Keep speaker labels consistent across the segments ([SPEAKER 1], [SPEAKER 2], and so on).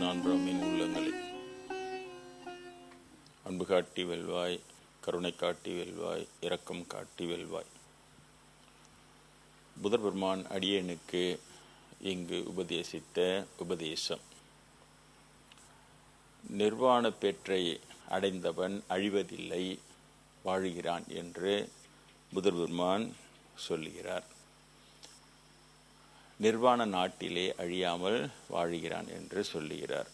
[SPEAKER 1] நான்காமின் உள்ளங்களை அன்பு காட்டி வெல்வாய் கருணை காட்டி வெல்வாய் இரக்கம் காட்டி வெல்வாய் புதர் பெருமான் அடியனுக்கு இங்கு உபதேசித்த உபதேசம் நிர்வாண பேற்றை அடைந்தவன் அழிவதில்லை வாழுகிறான் என்று புதர் பெருமான் சொல்லுகிறார் நிர்வாண நாட்டிலே அழியாமல் வாழுகிறான் என்று சொல்லுகிறார்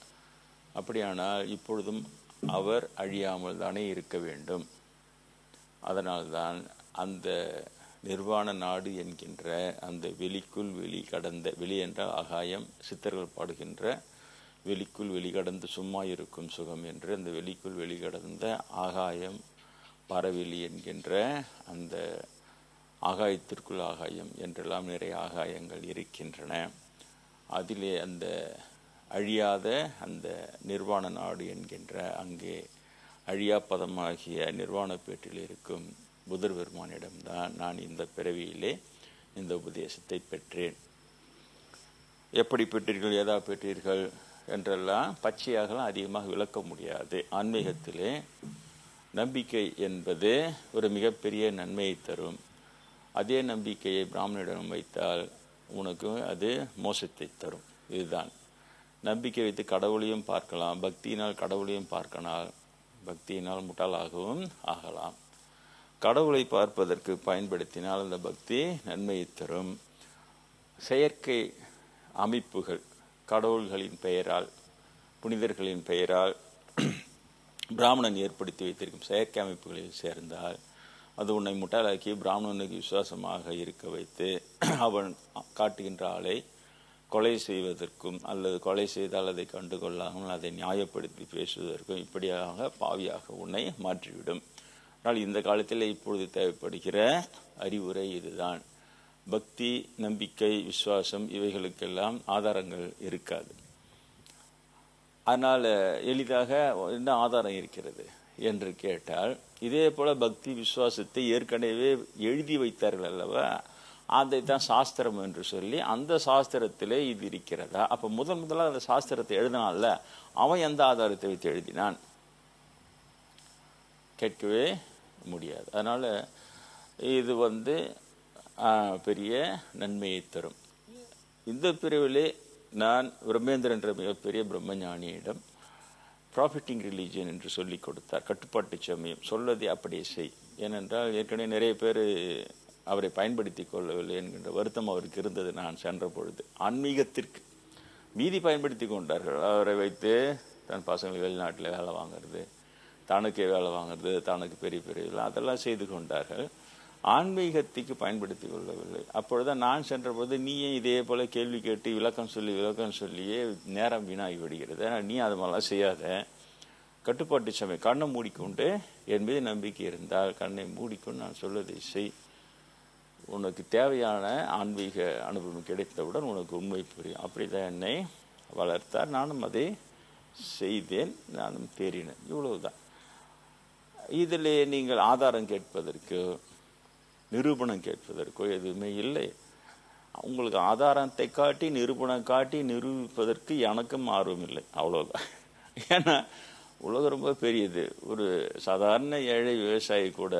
[SPEAKER 1] அப்படியானால் இப்பொழுதும் அவர் அழியாமல் தானே இருக்க வேண்டும் அதனால்தான் அந்த நிர்வாண நாடு என்கின்ற அந்த வெளிக்குள் வெளி கடந்த வெளி என்ற ஆகாயம் சித்தர்கள் பாடுகின்ற வெளிக்குள் வெளிகடந்து சும்மா இருக்கும் சுகம் என்று அந்த வெளிக்குள் வெளிகடந்த ஆகாயம் பரவெளி என்கின்ற அந்த ஆகாயத்திற்குள் ஆகாயம் என்றெல்லாம் நிறைய ஆகாயங்கள் இருக்கின்றன அதிலே அந்த அழியாத அந்த நிர்வாண நாடு என்கின்ற அங்கே அழியா பதமாகிய நிர்வாணப்பேட்டில் இருக்கும் புதர் பெருமானிடம்தான் நான் இந்த பிறவியிலே இந்த உபதேசத்தை பெற்றேன் எப்படி பெற்றீர்கள் ஏதா பெற்றீர்கள் என்றெல்லாம் பச்சையாகலாம் அதிகமாக விளக்க முடியாது ஆன்மீகத்திலே நம்பிக்கை என்பது ஒரு மிகப்பெரிய நன்மையை தரும் அதே நம்பிக்கையை பிராமணரிடம் வைத்தால் உனக்கு அது மோசத்தை தரும் இதுதான் நம்பிக்கை வைத்து கடவுளையும் பார்க்கலாம் பக்தியினால் கடவுளையும் பார்க்கனால் பக்தியினால் முட்டாளாகவும் ஆகலாம் கடவுளை பார்ப்பதற்கு பயன்படுத்தினால் அந்த பக்தி நன்மையை தரும் செயற்கை அமைப்புகள் கடவுள்களின் பெயரால் புனிதர்களின் பெயரால் பிராமணன் ஏற்படுத்தி வைத்திருக்கும் செயற்கை அமைப்புகளில் சேர்ந்தால் அது உன்னை முட்டாளாக்கி பிராமணனுக்கு விசுவாசமாக இருக்க வைத்து அவன் காட்டுகின்ற ஆளை கொலை செய்வதற்கும் அல்லது கொலை செய்தால் அதை கண்டுகொள்ளாமல் அதை நியாயப்படுத்தி பேசுவதற்கும் இப்படியாக பாவியாக உன்னை மாற்றிவிடும் ஆனால் இந்த காலத்தில் இப்பொழுது தேவைப்படுகிற அறிவுரை இதுதான் பக்தி நம்பிக்கை விசுவாசம் இவைகளுக்கெல்லாம் ஆதாரங்கள் இருக்காது அதனால் எளிதாக என்ன ஆதாரம் இருக்கிறது என்று கேட்டால் இதே போல பக்தி விசுவாசத்தை ஏற்கனவே எழுதி வைத்தார்கள் அல்லவா அதை தான் சாஸ்திரம் என்று சொல்லி அந்த சாஸ்திரத்திலே இது இருக்கிறதா அப்போ முதன் முதலாக அந்த சாஸ்திரத்தை எழுதினால அவன் எந்த ஆதாரத்தை வைத்து எழுதினான் கேட்கவே முடியாது அதனால் இது வந்து பெரிய நன்மையை தரும் இந்த பிரிவிலே நான் பிரம்மேந்திரன் என்ற மிகப்பெரிய பிரம்மஞானியிடம் ப்ராஃபிட்டிங் ரிலீஜியன் என்று சொல்லி கொடுத்தார் கட்டுப்பாட்டு சமயம் சொல்லதை அப்படியே செய் ஏனென்றால் ஏற்கனவே நிறைய பேர் அவரை பயன்படுத்தி கொள்ளவில்லை என்கின்ற வருத்தம் அவருக்கு இருந்தது நான் சென்ற பொழுது ஆன்மீகத்திற்கு மீதி பயன்படுத்தி கொண்டார்கள் அவரை வைத்து தன் பசங்களை வெளிநாட்டில் வேலை வாங்கிறது தனக்கு வேலை வாங்கிறது தனக்கு பெரிய பெரிய அதெல்லாம் செய்து கொண்டார்கள் ஆன்மீகத்துக்கு பயன்படுத்தி கொள்ளவில்லை அப்பொழுது நான் சென்ற நீயே இதே போல் கேள்வி கேட்டு விளக்கம் சொல்லி விளக்கம் சொல்லியே நேரம் வீணாகி விடுகிறது நீ அது மாதிரிலாம் செய்யாத கட்டுப்பாட்டு சமயம் கண்ணை மூடிக்கொண்டு என் மீது நம்பிக்கை இருந்தால் கண்ணை மூடிக்கொண்டு நான் சொல்வதை செய் உனக்கு தேவையான ஆன்மீக அனுபவம் கிடைத்தவுடன் உனக்கு உண்மை புரியும் அப்படி தான் என்னை வளர்த்தார் நானும் அதை செய்தேன் நானும் தேறினேன் இவ்வளவுதான் இதில் நீங்கள் ஆதாரம் கேட்பதற்கு நிரூபணம் கேட்பதற்கோ எதுவுமே இல்லை உங்களுக்கு ஆதாரத்தை காட்டி நிரூபணம் காட்டி நிரூபிப்பதற்கு எனக்கும் ஆர்வம் இல்லை அவ்வளோதான் ஏன்னா உலகம் ரொம்ப பெரியது ஒரு சாதாரண ஏழை விவசாயி கூட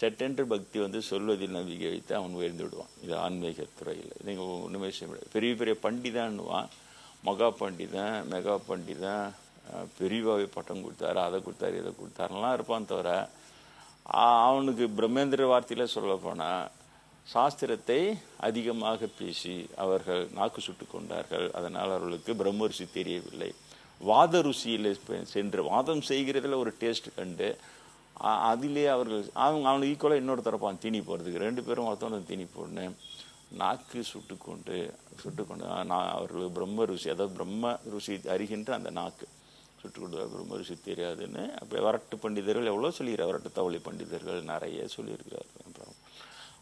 [SPEAKER 1] சட்டென்று பக்தி வந்து சொல்வதில் நம்பிக்கை வைத்து அவன் உயர்ந்து விடுவான் இது ஆன்மீக துறையில் நீங்கள் ஒன்றுமே செய்ய முடியாது பெரிய பெரிய பண்டிதான்னுவான் மகா பண்டிதன் மெகா பண்டிதன் பெரியவாவை பட்டம் கொடுத்தாரு அதை கொடுத்தாரு இதை கொடுத்தாருலாம் இருப்பான் தவிர அவனுக்கு பிரம்மேந்திர வார்த்தையில் சொல்ல போனால் சாஸ்திரத்தை அதிகமாக பேசி அவர்கள் நாக்கு சுட்டு கொண்டார்கள் அதனால் அவர்களுக்கு பிரம்மரிசி தெரியவில்லை வாத ருசியில் சென்று வாதம் செய்கிறதில் ஒரு டேஸ்ட் கண்டு அதிலே அவர்கள் அவங்க அவனுக்கு ஈக்குவலாக இன்னொருத்தரப்பான் தீனி போகிறதுக்கு ரெண்டு பேரும் ஒருத்தவன் தீனி போடணும் நாக்கு சுட்டுக்கொண்டு சுட்டுக்கொண்டு நான் அவர்கள் பிரம்ம ருசி அதாவது பிரம்ம ருசி அறிகின்ற அந்த நாக்கு சுட்டு கொடுத்தாக்கு ரொம்ப ருசி தெரியாதுன்னு அப்போ வரட்டு பண்டிதர்கள் எவ்வளோ சொல்லிடுறார் வரட்டு தவளி பண்டிதர்கள் நிறைய சொல்லியிருக்கிறார்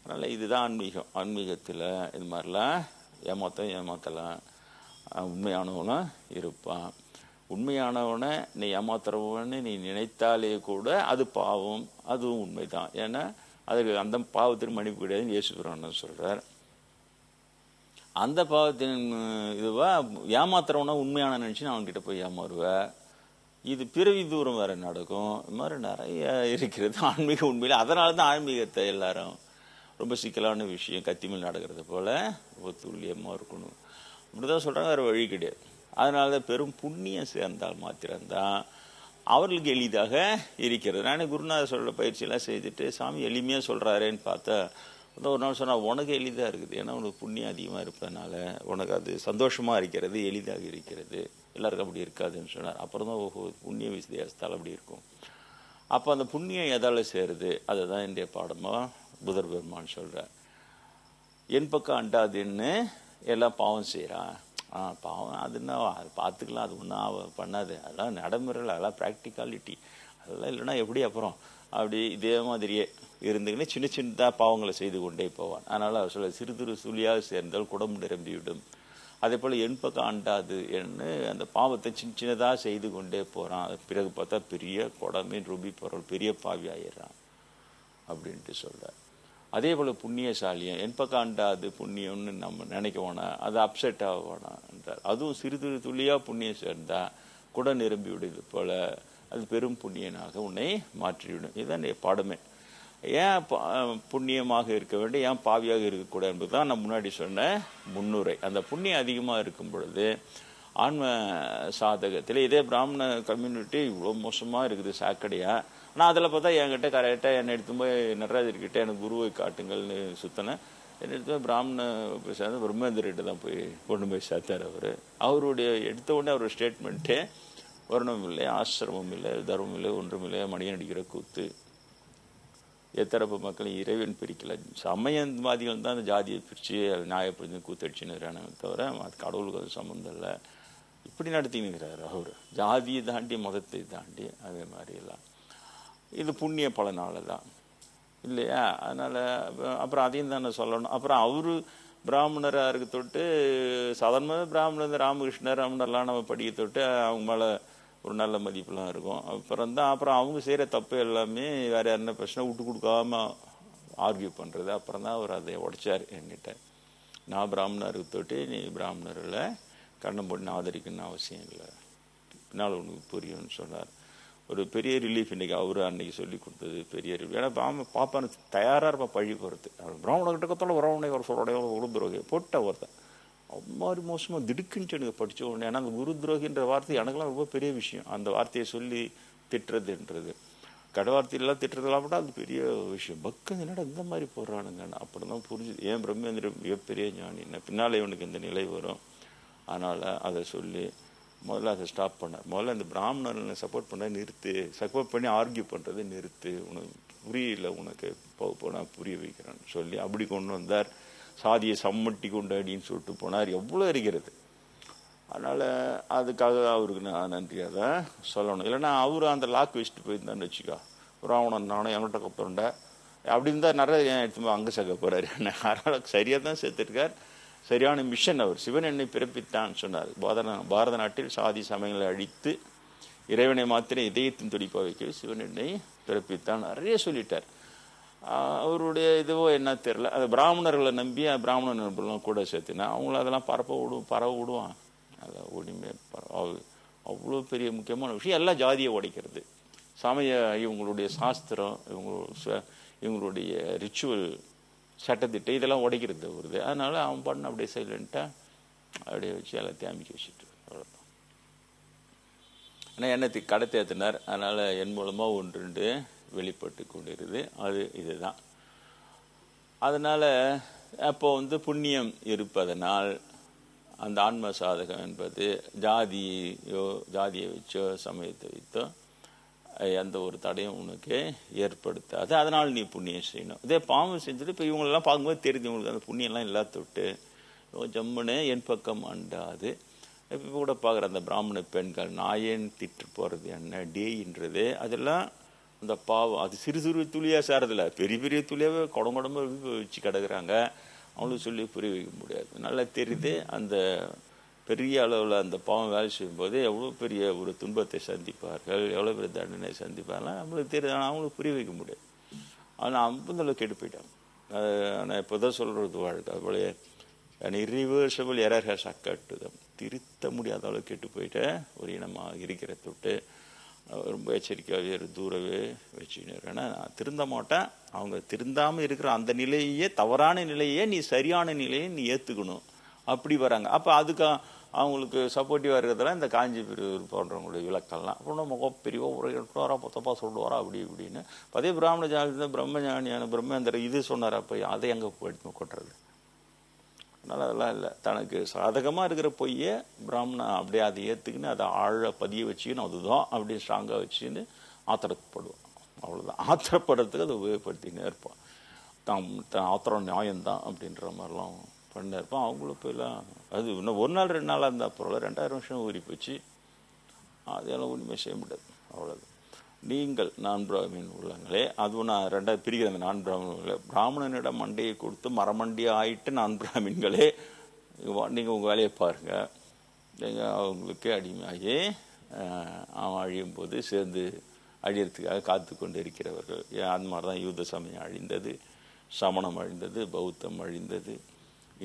[SPEAKER 1] அதனால் இதுதான் ஆன்மீகம் ஆன்மீகத்தில் இது மாதிரிலாம் ஏமாத்தம் ஏமாத்தலாம் உண்மையானவனும் இருப்பான் உண்மையானவனை நீ ஏமாத்துறவன்னு நீ நினைத்தாலே கூட அது பாவம் அதுவும் உண்மை தான் ஏன்னா அதுக்கு அந்த பாவத்தின் மன்னிப்பு கிடையாதுன்னு இயேசுபிரான் சொல்கிறார் அந்த பாவத்தின் இதுவாக ஏமாத்துறவனா உண்மையான நினச்சி நான் அவன்கிட்ட போய் ஏமாறுவேன் இது பிறவி தூரம் வேறு நடக்கும் இது மாதிரி நிறைய இருக்கிறது ஆன்மீக உண்மையில் அதனால தான் ஆன்மீகத்தை எல்லாரும் ரொம்ப சிக்கலான விஷயம் மேல் நடக்கிறது போல் ரொம்ப துல்லியமாக இருக்கணும் அப்படி தான் சொல்கிறாங்க வேறு வழி கிடையாது அதனால தான் பெரும் புண்ணியம் சேர்ந்தால் மாத்திரம்தான் அவர்களுக்கு எளிதாக இருக்கிறது நானே குருநாதர் சொல்கிற பயிற்சியெல்லாம் செய்துட்டு சாமி எளிமையாக சொல்கிறாரேன்னு பார்த்தா வந்து ஒரு நாள் சொன்னால் உனக்கு எளிதாக இருக்குது ஏன்னா உனக்கு புண்ணியம் அதிகமாக இருப்பதனால உனக்கு அது சந்தோஷமாக இருக்கிறது எளிதாக இருக்கிறது எல்லாருக்கும் அப்படி இருக்காதுன்னு சொன்னார் அப்புறம் தான் ஓஹோ புண்ணிய விசேஷத்தால் அப்படி இருக்கும் அப்போ அந்த புண்ணியம் எதால் சேருது அதுதான் என்னுடைய பாடமாக புதர் பெருமான் சொல்கிறார் என் பக்கம் அண்டாதுன்னு எல்லாம் பாவம் செய்கிறான் ஆ பாவம் அது என்ன அது பார்த்துக்கலாம் அது ஒன்றும் பண்ணாது அதெல்லாம் நடைமுறையில் அதெல்லாம் ப்ராக்டிகாலிட்டி அதெல்லாம் இல்லைன்னா எப்படி அப்புறம் அப்படி இதே மாதிரியே இருந்துக்கின்னு சின்ன சின்னதாக பாவங்களை செய்து கொண்டே போவான் அதனால் அவர் சொல்ல சிறு சிறு சுழியாக சேர்ந்தால் குடம்பு நிரம்பிவிடும் அதே போல் என் பக்கம் அண்டாது என்று அந்த பாவத்தை சின்ன சின்னதாக செய்து கொண்டே போகிறான் பிறகு பார்த்தா பெரிய குடமே ரூபி பொருள் பெரிய பாவி ஆயிடுறான் அப்படின்ட்டு சொல்கிறார் அதே போல் புண்ணியசாலியம் என் பக்கம் அண்டாது புண்ணியம்னு நம்ம நினைக்க போனால் அது அப்செட் ஆக என்றார் அதுவும் சிறு சிறு துளியாக புண்ணியம் சேர்ந்தால் குட நிரம்பி விடுது போல் அது பெரும் புண்ணியனாக உன்னை மாற்றிவிடும் இதுதான் பாடமே ஏன் புண்ணியமாக இருக்க வேண்டும் ஏன் பாவியாக இருக்கக்கூடாது என்பது தான் நான் முன்னாடி சொன்ன முன்னுரை அந்த புண்ணியம் அதிகமாக இருக்கும் பொழுது ஆன்ம சாதகத்தில் இதே பிராமண கம்யூனிட்டி இவ்வளோ மோசமாக இருக்குது சாக்கடையாக ஆனால் அதில் பார்த்தா என்கிட்ட கரெக்டாக என்னை எடுத்து போய் நடராஜர்கிட்ட எனக்கு குருவை காட்டுங்கள்னு சுற்றினேன் என்னை எடுத்து போய் பிராமண போய் சேர்ந்து பிரம்மேந்திரிட்ட தான் போய் கொண்டு போய் சேர்த்தார் அவர் அவருடைய எடுத்த உடனே அவர் ஸ்டேட்மெண்ட்டே வருணம் இல்லை ஆசிரமம் இல்லை தர்மம் இல்லை ஒன்றும் இல்லை மணியன் அடிக்கிற கூத்து எத்தரப்பு மக்களையும் இறைவன் பிரிக்கல சமயவாதிகள் தான் அந்த ஜாதியை பிரித்து நியாயப்படுத்தி கூத்தடிச்சுன்னு தவிர கடவுளுக்கு சம்மந்தம் இல்லை இப்படி நடத்தினுங்கிறார் அவர் ஜாதியை தாண்டி மதத்தை தாண்டி அதே மாதிரிலாம் இது புண்ணிய பலனால தான் இல்லையா அதனால் அப்புறம் அதையும் தானே சொல்லணும் அப்புறம் அவரு பிராமணராக இருக்க தொட்டு சாதாரணமாக பிராமணர் ராமகிருஷ்ணர் ராமணர்லாம் நம்ம படிக்க தொட்டு அவங்க மேலே ஒரு நல்ல மதிப்புலாம் இருக்கும் அப்புறம் தான் அப்புறம் அவங்க செய்கிற தப்பு எல்லாமே வேறு யாருன்னா பிரச்சனை விட்டு கொடுக்காம ஆர்கியூ பண்ணுறது அப்புறம் தான் அவர் அதை உடைச்சார் என்கிட்ட நான் பிராமணர் தொட்டு நீ பிராமணரில் கண்ணம் போட்டு ஆதரிக்கணும்னு அவசியம் இல்லை பின்னால் உனக்கு புரியும்னு சொன்னார் ஒரு பெரிய ரிலீஃப் இன்றைக்கி அவர் அன்றைக்கி சொல்லி கொடுத்தது பெரிய ரிலீஃப் ஏன்னா பாம பாப்பானு தயாராக இருப்பான் பழி போகிறது அவர் கிட்ட கத்தோட பிராமணை ஒரு சொல்லுடைய உடம்பு போட்ட ஒருத்தன் அவ்வாறு மோசமாக திடுக்குன்ட்டு எனக்கு படித்த உடனே ஏன்னா அந்த குரு துரோகின்ற வார்த்தை எனக்குலாம் ரொம்ப பெரிய விஷயம் அந்த வார்த்தையை சொல்லி திட்டுறதுன்றது கடவார்த்தையெல்லாம் திட்டுறதெல்லாம் கூட அது பெரிய விஷயம் பக்கம் என்னடா இந்த மாதிரி போடுறானுங்கன்னு அப்புறம் தான் புரிஞ்சு ஏன் பிரம்மேந்திரன் மிகப்பெரிய ஞானி என்ன பின்னால் இவனுக்கு இந்த நிலை வரும் அதனால் அதை சொல்லி முதல்ல அதை ஸ்டாப் பண்ணார் முதல்ல அந்த பிராமணன் சப்போர்ட் பண்ண நிறுத்து சப்போர்ட் பண்ணி ஆர்கியூ பண்ணுறது நிறுத்து உனக்கு புரியல உனக்கு போனால் புரிய வைக்கிறான்னு சொல்லி அப்படி கொண்டு வந்தார் சாதியை சம்மட்டி கொண்டு அப்படின்னு சொல்லிட்டு போனார் எவ்வளோ இருக்கிறது அதனால் அதுக்காக அவருக்கு நான் நன்றியாக தான் சொல்லணும் இல்லைன்னா அவர் அந்த லாக் வச்சுட்டு போயிருந்தான்னு வச்சுக்கோ ராவணன் நானும் எங்கிட்ட கப்புறண்டை அப்படி இருந்தால் நிறைய எடுத்து அங்கே சேர்க்க போகிறாரு அதனால் சரியாக தான் சேர்த்துருக்கார் சரியான மிஷன் அவர் சிவன் என்னை பிறப்பித்தான்னு சொன்னார் பாரத பாரத நாட்டில் சாதி சமயங்களை அழித்து இறைவனை மாத்திரை இதயத்தின் துடிப்பாக வைக்க சிவன் என்னை பிறப்பித்தான் நிறைய சொல்லிட்டார் அவருடைய இதுவோ என்ன தெரில அது பிராமணர்களை நம்பி பிராமண நண்பர்களும் கூட சேர்த்துனா அவங்கள அதெல்லாம் பரப்ப விடு பரவ விடுவான் அதை ஒடிமை அவ்வளோ பெரிய முக்கியமான விஷயம் எல்லாம் ஜாதியை உடைக்கிறது சமய இவங்களுடைய சாஸ்திரம் இவங்க இவங்களுடைய ரிச்சுவல் சட்டத்திட்டம் இதெல்லாம் உடைக்கிறது வருது அதனால் அவன் பண்ண அப்படியே சைலண்ட்டாக அப்படியே வச்சு எல்லாத்தையும் அமைக்க வச்சுட்டு அவ்வளோதான் ஆனால் என்னத்துக்கு கடை தேத்தினார் அதனால் என் மூலமாக ஒன்று ரெண்டு வெளிப்பட்டு கொண்டிருது அது இதுதான் அதனால் அப்போ வந்து புண்ணியம் இருப்பதனால் அந்த ஆன்ம சாதகம் என்பது ஜாதியோ ஜாதியை வச்சோ சமயத்தை வைத்தோ எந்த ஒரு தடையும் உனக்கு ஏற்படுத்தாது அதனால் நீ புண்ணியம் செய்யணும் இதே பாம்பு செஞ்சுட்டு இப்போ இவங்களெல்லாம் பார்க்கும்போது தெரிஞ்சு இவங்களுக்கு அந்த புண்ணியெல்லாம் எல்லா தொட்டு ஜம்முன்னு என் பக்கம் அண்டாது இப்போ கூட பார்க்குற அந்த பிராமண பெண்கள் நாயேன்னு திட்டு போகிறது என்ன டேன்றது அதெல்லாம் அந்த பாவம் அது சிறு சிறு துளியாக சேரதில்ல பெரிய பெரிய துளியாகவே குடம் குடம்பு வச்சு கிடக்குறாங்க அவங்களும் சொல்லி புரிய வைக்க முடியாது நல்லா தெரியுது அந்த பெரிய அளவில் அந்த பாவம் வேலை செய்யும்போது எவ்வளோ பெரிய ஒரு துன்பத்தை சந்திப்பார்கள் எவ்வளோ பெரிய தண்டனை சந்திப்பார்கள் நம்மளுக்கு தெரியுது ஆனால் அவங்களுக்கு புரிய வைக்க முடியாது ஆனால் அளவுக்கு கெட்டு போயிட்டாங்க ஆனால் இப்போ தான் சொல்கிறது வாழ்க்கை அதுபோலயே இரிவர்சபிள் எரர்கள் சக்கட்டுதான் திருத்த முடியாத அளவுக்கு கெட்டு போயிட்டு ஒரு இனமாக இருக்கிற தொட்டு ரொம்ப எச்சரிக்கையாகவே தூரவே வச்சுக்கினார் ஏன்னா நான் திருந்த மாட்டேன் அவங்க திருந்தாமல் இருக்கிற அந்த நிலையே தவறான நிலையே நீ சரியான நிலையை நீ ஏற்றுக்கணும் அப்படி வராங்க அப்போ அதுக்கு அவங்களுக்கு சப்போர்ட்டிவாக இருக்கிறதெல்லாம் இந்த காஞ்சி பிரிவு போன்றவங்களுடைய விளக்கெல்லாம் அப்புறம் நம்ம பெரியவோ உரையாட்டுவாரா பொத்தப்பா சொல்லுவாரா அப்படி இப்படின்னு அதே பிராமண ஜாதி பிரம்மஞானியான பிரம்மேந்திர இது சொன்னார் அப்போ அதை எங்கே போய்ட்டு கொட்டுறது அதனால் அதெல்லாம் இல்லை தனக்கு சாதகமாக இருக்கிற பொய்யை பிராமணன் அப்படியே அதை ஏற்றுக்கின்னு அதை ஆழ பதிய வச்சுக்கின்னு அதுதான் அப்படியே ஸ்ட்ராங்காக வச்சுன்னு ஆத்திரப்படுவோம் அவ்வளோதான் ஆத்திரப்படுறதுக்கு அதை உபயோகப்படுத்தினே இருப்பான் தான் தான் ஆத்திரம் நியாயம்தான் அப்படின்ற மாதிரிலாம் பண்ணிட்டு இருப்பான் அவங்களும் போயெல்லாம் அது இன்னும் ஒரு நாள் ரெண்டு நாளாக இருந்தால் பரவாயில்ல ரெண்டாயிரம் வருஷம் ஊறி போச்சு அதெல்லாம் எல்லாம் செய்ய முடியாது அவ்வளோதான் நீங்கள் நான் பிராமின் உள்ளங்களே அதுவும் நான் ரெண்டாவது பிரிக்கிறேன் நான் பிராமணர்களே பிராமணனிடம் மண்டையை கொடுத்து மரமண்டிய ஆயிட்டு நான் பிராமின்களே நீங்கள் உங்கள் வேலையை பாருங்கள் நீங்கள் அவங்களுக்கு அடிமையாகி அவன் அழியும் போது சேர்ந்து அழியறதுக்காக காத்து கொண்டு இருக்கிறவர்கள் அந்த மாதிரி தான் யூத சமயம் அழிந்தது சமணம் அழிந்தது பௌத்தம் அழிந்தது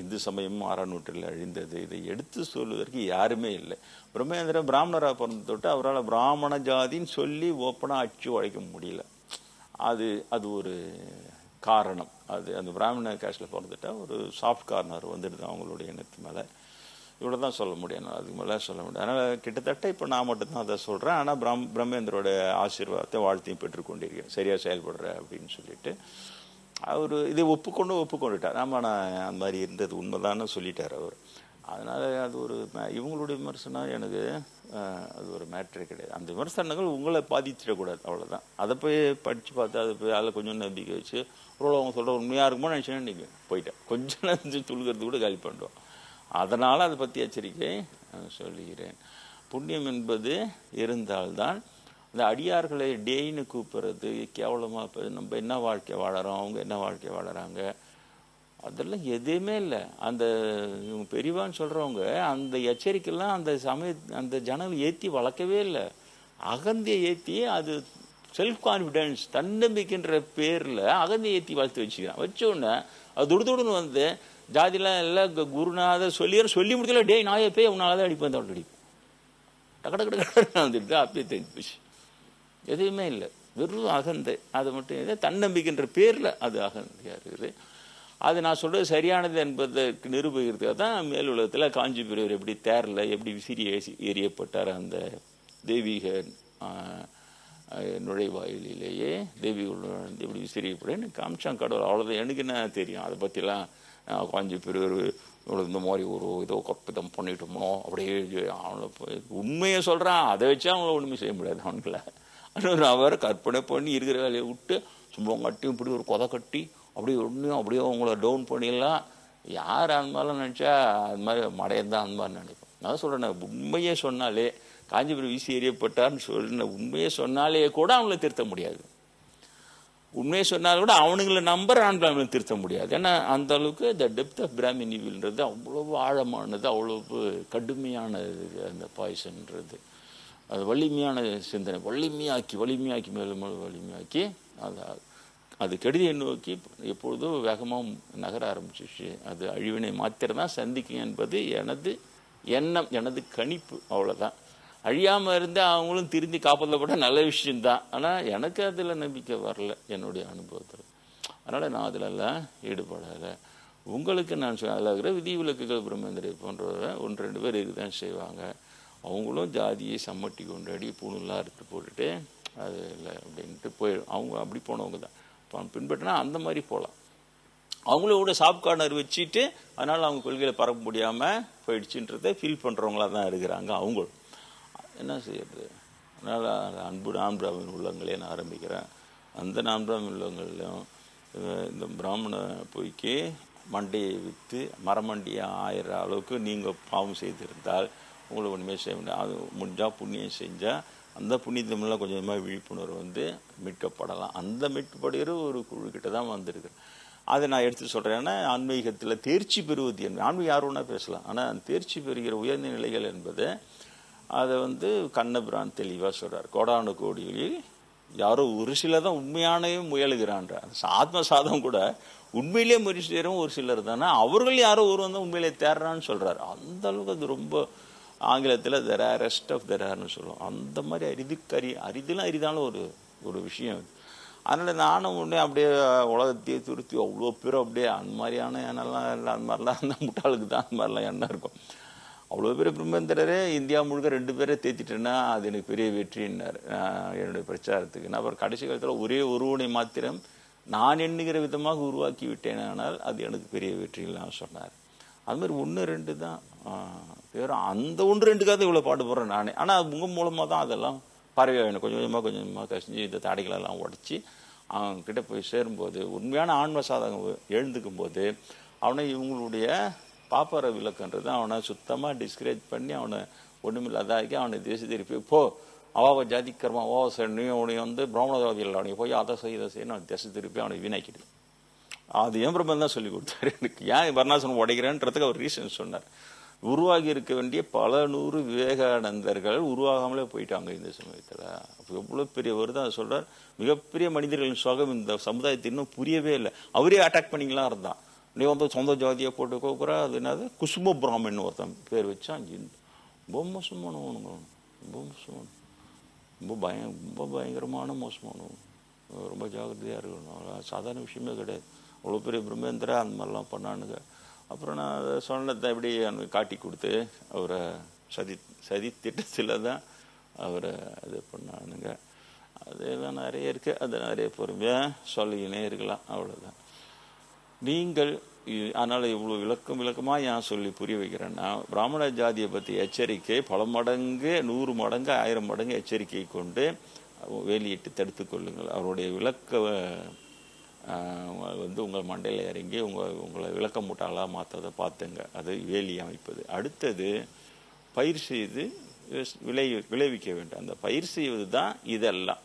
[SPEAKER 1] இந்து சமயமும் ஆறாம் நூற்றில் அழிந்தது இதை எடுத்து சொல்வதற்கு யாருமே இல்லை பிரம்மேந்திரன் பிராமணராக பிறந்த தொட்டு அவரால் பிராமண ஜாதின்னு சொல்லி ஓப்பனாக அச்சு உழைக்க முடியல அது அது ஒரு காரணம் அது அந்த பிராமண கேஸ்டில் பிறந்துட்டா ஒரு சாஃப்ட் கார்னர் வந்துடுது அவங்களுடைய எண்ணத்து மேலே இவ்வளோ தான் சொல்ல முடியும் அதுக்கு மேலே சொல்ல முடியும் அதனால் கிட்டத்தட்ட இப்போ நான் மட்டும்தான் அதை சொல்கிறேன் ஆனால் பிரம் பிரம்மேந்திரோட ஆசீர்வாதத்தை வாழ்த்தையும் பெற்றுக்கொண்டிருக்கேன் சரியாக செயல்படுற அப்படின்னு சொல்லிட்டு அவர் இதை ஒப்புக்கொண்டு ஒப்புக்கொண்டுட்டார் ஆமாம் நான் அந்த மாதிரி இருந்தது உண்மைதான் சொல்லிட்டார் அவர் அதனால் அது ஒரு இவங்களுடைய விமர்சனம் எனக்கு அது ஒரு மேட்ரு கிடையாது அந்த விமர்சனங்கள் உங்களை பாதிச்சிடக்கூடாது அவ்வளோதான் அதை போய் படித்து பார்த்து அதை போய் அதில் கொஞ்சம் நம்பிக்கை வச்சு ஒரு அவங்க சொல்கிற உண்மையாக இருக்குமோ நினச்சேன்னு நீங்கள் போயிட்டேன் கொஞ்சம் நேரம் துளுக்கிறது கூட காலி பண்ணுவோம் அதனால் அதை பற்றி எச்சரிக்கை சொல்லுகிறேன் புண்ணியம் என்பது இருந்தால்தான் இந்த அடியார்களை டேய்னு கூப்பிட்றது கேவலமாக இப்போ நம்ம என்ன வாழ்க்கை வாழறோம் அவங்க என்ன வாழ்க்கை வாழறாங்க அதெல்லாம் எதுவுமே இல்லை அந்த இவங்க பெரியவான்னு சொல்கிறவங்க அந்த எச்சரிக்கைலாம் அந்த சமய அந்த ஜனங்கள் ஏற்றி வளர்க்கவே இல்லை அகந்தியை ஏற்றி அது செல்ஃப் கான்ஃபிடென்ஸ் தன்னம்பிக்கைன்ற பேரில் அகந்தியை ஏற்றி வளர்த்து வச்சுக்கிறான் வச்சோன்னே அது துடுதுடுன்னு வந்து ஜாதிலாம் எல்லாம் குருநாத சொல்லி சொல்லி முடிக்கல டே நாயை போய் தான் அடிப்பேன் தோட்டம் அடிப்பேன் டக்கு டக்கு டக்கு வந்துடுது அப்படியே தெரிஞ்சு போச்சு எதையுமே இல்லை வெறும் அகந்தை அது மட்டும் இல்லை தன்னம்பிக்கின்ற பேரில் அது அகந்தையாக இருக்குது அது நான் சொல்கிறது சரியானது என்பதற்கு நிரூபிக்கிறதுக்காக தான் மேல் உலகத்தில் காஞ்சி பெரியவர் எப்படி தேரில் எப்படி விசிறி ஏசி ஏறியப்பட்டார் அந்த தெய்வீக நுழைவாயிலேயே தேவி எப்படி விசிறியப்படுன்னு காமிச்சான் கடவுள் அவ்வளோதான் எனக்கு என்ன தெரியும் அதை பற்றிலாம் காஞ்சி பெரியவர் இந்த மாதிரி ஒரு ஏதோ கற்பிதம் பண்ணிட்டோமோ அப்படியே அவனை உண்மையை சொல்கிறான் அதை வச்சு அவங்கள ஒன்றுமே செய்ய முடியாது அவனுக்குள்ள ஆனால் நான் கற்பனை பண்ணி இருக்கிற வேலையை விட்டு சும்மா கட்டி இப்படி ஒரு கொதை கட்டி அப்படியே ஒன்றும் அப்படியே அவங்கள டவுன் பண்ணிடலாம் யார் அந்த மாதிரிலாம் நினச்சா அது மாதிரி மடையன் தான் அந்த மாதிரி நினைப்போம் நான் சொல்கிறேன் உண்மையே சொன்னாலே காஞ்சிபுரம் வீசி எறியப்பட்டார்னு சொல்ல உண்மையை சொன்னாலே கூட அவங்கள திருத்த முடியாது உண்மையை சொன்னாலும் கூட அவனுங்களை நம்பர் ஆண் பிராமியை திருத்த முடியாது ஏன்னா அந்த அளவுக்கு த டெப்த் ஆஃப் பிராமின் இவில்ன்றது அவ்வளவு ஆழமானது அவ்வளவு கடுமையானது அந்த பாய்சன்றது அது வலிமையான சிந்தனை வலிமையாக்கி வலிமையாக்கி மேலும் வலிமையாக்கி அது அது கெடுதியை நோக்கி எப்பொழுதும் வேகமாக நகர ஆரம்பிச்சிச்சு அது அழிவினை மாத்திரம்தான் தான் சந்திக்கும் என்பது எனது எண்ணம் எனது கணிப்பு அவ்வளோதான் அழியாமல் இருந்தால் அவங்களும் திருந்தி காப்பாற்றப்பட நல்ல விஷயம்தான் ஆனால் எனக்கு அதில் நம்பிக்கை வரல என்னுடைய அனுபவத்தில் அதனால் நான் அதிலெல்லாம் ஈடுபடலை உங்களுக்கு நான் சொல்ல அதில் இருக்கிற விதி விலக்குகள் பிரம்மேந்திரி போன்றவரை ஒன்று ரெண்டு பேர் இதுதான் செய்வாங்க அவங்களும் ஜாதியை சம்மட்டி கொண்டாடி பூணுலாம் அறுத்து போட்டுட்டு அது இல்லை அப்படின்ட்டு போயிடும் அவங்க அப்படி போனவங்க தான் பின்பற்றினா அந்த மாதிரி போகலாம் அவங்கள கூட சாப்கார்னர் வச்சுட்டு அதனால் அவங்க கொள்கையில் பரப்ப முடியாமல் போயிடுச்சுன்றதை ஃபீல் பண்ணுறவங்களாக தான் இருக்கிறாங்க அவங்களும் என்ன செய்யறது அதனால் அன்பு நான் உள்ளங்களே நான் ஆரம்பிக்கிறேன் அந்த நான் உள்ளங்கள்லையும் உள்ளங்களையும் இந்த பிராமண பொய்க்கு மண்டையை விற்று மரமண்டியை ஆயிரம் அளவுக்கு நீங்கள் பாவம் செய்திருந்தால் உங்களுக்கு ஒன்றுமே செய்ய முடியாது அது முடிஞ்சால் புண்ணியம் செஞ்சால் அந்த புண்ணியத்து கொஞ்சம் கொஞ்சமாக விழிப்புணர்வு வந்து மீட்கப்படலாம் அந்த மீட்கப்படுகிற ஒரு குழுக்கிட்ட தான் வந்திருக்கு அதை நான் எடுத்து சொல்கிறேன்னா ஆன்மீகத்தில் தேர்ச்சி பெறுவது என்பது ஆன்மீகம் யார் ஒன்றா பேசலாம் ஆனால் அந்த தேர்ச்சி பெறுகிற உயர்ந்த நிலைகள் என்பது அதை வந்து கண்ணபிரான் தெளிவாக சொல்கிறார் கோடானு கோடிகளில் யாரோ ஒரு சிலர் தான் உண்மையானவே முயலுகிறான்ற ஆத்ம சாதம் கூட உண்மையிலே முயற்சி செய்கிறவங்க ஒரு சிலர் தானே அவர்கள் யாரோ ஒருவன் தான் உண்மையிலே தேர்றான்னு சொல்கிறார் அந்தளவுக்கு அது ரொம்ப ஆங்கிலத்தில் தெர் ரெஸ்ட் ஆஃப் தெரார்னு ஆர்னு சொல்லுவோம் அந்த மாதிரி அரிதுக்கரி அரிதெலாம் அரிதான ஒரு ஒரு விஷயம் அதனால் நானும் உடனே அப்படியே உலகத்தையே துருத்தி அவ்வளோ பேரும் அப்படியே அந்த மாதிரியான எண்ணெல்லாம் இல்லை அந்த மாதிரிலாம் அந்த முட்டாளுக்கு தான் அந்த மாதிரிலாம் எண்ணம் இருக்கும் அவ்வளோ பேர் பிரம்மேந்திரரே இந்தியா முழுக்க ரெண்டு பேரை தேத்திட்டேன்னா அது எனக்கு பெரிய வெற்றின்னார் என்னுடைய பிரச்சாரத்துக்கு நான் அப்புறம் கடைசி காலத்தில் ஒரே ஒருவனை மாத்திரம் நான் எண்ணுகிற விதமாக உருவாக்கி விட்டேன் ஆனால் அது எனக்கு பெரிய வெற்றின்னு சொன்னார் அதுமாதிரி ஒன்று ரெண்டு தான் பேரும் அந்த ஒன்று ரெண்டுக்காக இவ்வளோ பாடுபடுறேன் நானே ஆனால் அது உங்கள் மூலமாக தான் அதெல்லாம் பறவை வேணும் கொஞ்சம் கொஞ்சமாக கொஞ்சம் கொஞ்சமாக கசிஞ்சு இந்த தடைகளெல்லாம் உடச்சி அவங்கக்கிட்ட போய் சேரும்போது உண்மையான ஆன்ம சாதகம் எழுந்துக்கும் போது அவனை இவங்களுடைய பாப்பர விளக்குன்றது அவனை சுத்தமாக டிஸ்கரேஜ் பண்ணி அவனை ஒன்றுமில்லாதாக்கி அவனை தேசிய திருப்பி போ அவாவ ஜாதிக்கரமாக ஓ சார் வந்து பிராமண வந்து பிராமணவாதிகள் அவனை போய் அதை செய்ய செய்யணும் திசை திருப்பி அவனை வீணாக்கிடுது அது ஏன் பிரம்மன் தான் சொல்லி கொடுத்தாரு எனக்கு ஏன் வர்ணாசனம் உடைக்கிறேன்றதுக்கு அவர் ரீசன் சொன்னார் உருவாகி இருக்க வேண்டிய பல நூறு விவேகானந்தர்கள் உருவாகாமலே போயிட்டாங்க இந்த சமயத்தில் அப்போ எவ்வளோ பெரியவர் தான் சொல்கிறார் மிகப்பெரிய மனிதர்களின் சுகம் இந்த சமுதாயத்தை இன்னும் புரியவே இல்லை அவரே அட்டாக் பண்ணிங்களா இருந்தான் நீ வந்து சொந்த ஜாதியை போட்டு கோக்குற அது என்னது குசும பிராமின் ஒருத்தன் பேர் வச்சான் ரொம்ப சும்மனவனுங்க ரொம்ப மோசமான ரொம்ப பய ரொம்ப பயங்கரமான மோசமான ரொம்ப ஜாகிரதையாக இருக்கணும் சாதாரண விஷயமே கிடையாது அவ்வளோ பெரிய பிரம்மேந்திரா அந்த மாதிரிலாம் பண்ணானுங்க அப்புறம் நான் அதை சொன்னதை எப்படி அவனுக்கு காட்டி கொடுத்து அவரை சதி சதி திட்டத்தில் தான் அவரை இது பண்ணானுங்க அதெல்லாம் நிறைய இருக்குது அது நிறைய பொறுமையாக சொல்லிக்கினே இருக்கலாம் அவ்வளோதான் நீங்கள் அதனால் இவ்வளோ விளக்கம் விளக்கமாக ஏன் சொல்லி புரிய வைக்கிறேன்னா பிராமண ஜாதியை பற்றி எச்சரிக்கை பல மடங்கு நூறு மடங்கு ஆயிரம் மடங்கு எச்சரிக்கை கொண்டு வெளியிட்டு தடுத்து கொள்ளுங்கள் அவருடைய விளக்க வந்து உங்கள் மண்டையில் இறங்கி உங்கள் உங்களை விளக்க மூட்டாளாக மாற்றதை பார்த்துங்க அது வேலி அமைப்பது அடுத்தது பயிர் செய்து விளை விளைவிக்க வேண்டும் அந்த பயிர் செய்வது தான் இதெல்லாம்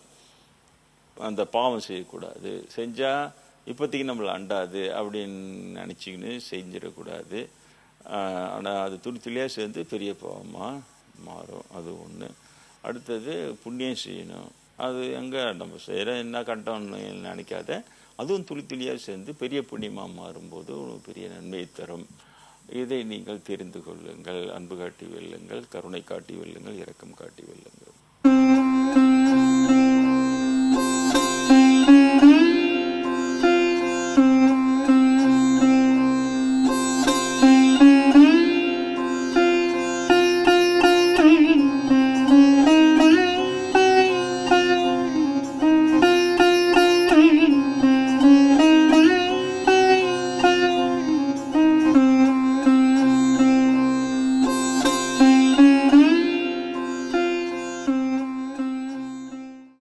[SPEAKER 1] அந்த பாவம் செய்யக்கூடாது செஞ்சால் இப்போதைக்கு நம்மளை அண்டாது அப்படின்னு நினச்சிக்கின்னு செஞ்சிடக்கூடாது ஆனால் அது துணி துளியாக சேர்ந்து பெரிய பாவமாக மாறும் அது ஒன்று அடுத்தது புண்ணியம் செய்யணும் அது எங்கே நம்ம செய்கிற என்ன கண்டோம்னு நினைக்காத அதுவும் துளி துளியாக சேர்ந்து பெரிய புண்ணியமாக மாறும்போது பெரிய நன்மையை தரும் இதை நீங்கள் தெரிந்து கொள்ளுங்கள் அன்பு காட்டி வெல்லுங்கள் கருணை காட்டி வெல்லுங்கள் இரக்கம் காட்டி வெல்லுங்கள்